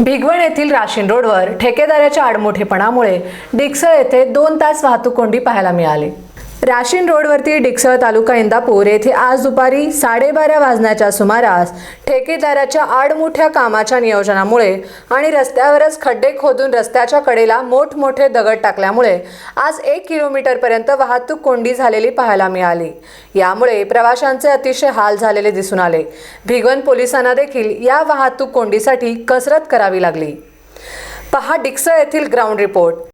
भिगवण येथील राशीन रोडवर ठेकेदाराच्या आडमोठेपणामुळे डिक्सळ येथे दोन तास वाहतूक कोंडी पाहायला मिळाली. राशीन रोडवरती डिक्सळ तालुका इंदापूर येथे आज दुपारी साडेबारा वाजण्याच्या सुमारास ठेकेदाराच्या आडमोठ्या कामाच्या नियोजनामुळे आणि रस्त्यावरच खड्डे खोदून रस्त्याच्या कडेला मोठमोठे दगड टाकल्यामुळे आज एक किलोमीटरपर्यंत वाहतूक कोंडी झालेली पाहायला मिळाली. यामुळे प्रवाशांचे अतिशय हाल झालेले दिसून आले. भिगवण पोलिसांना देखील या वाहतूक कोंडीसाठी कसरत करावी लागली. पहा डिक्सळ येथील ground report.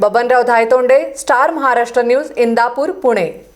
Babanrao Dhaytonde star Maharashtra news Indapur Pune.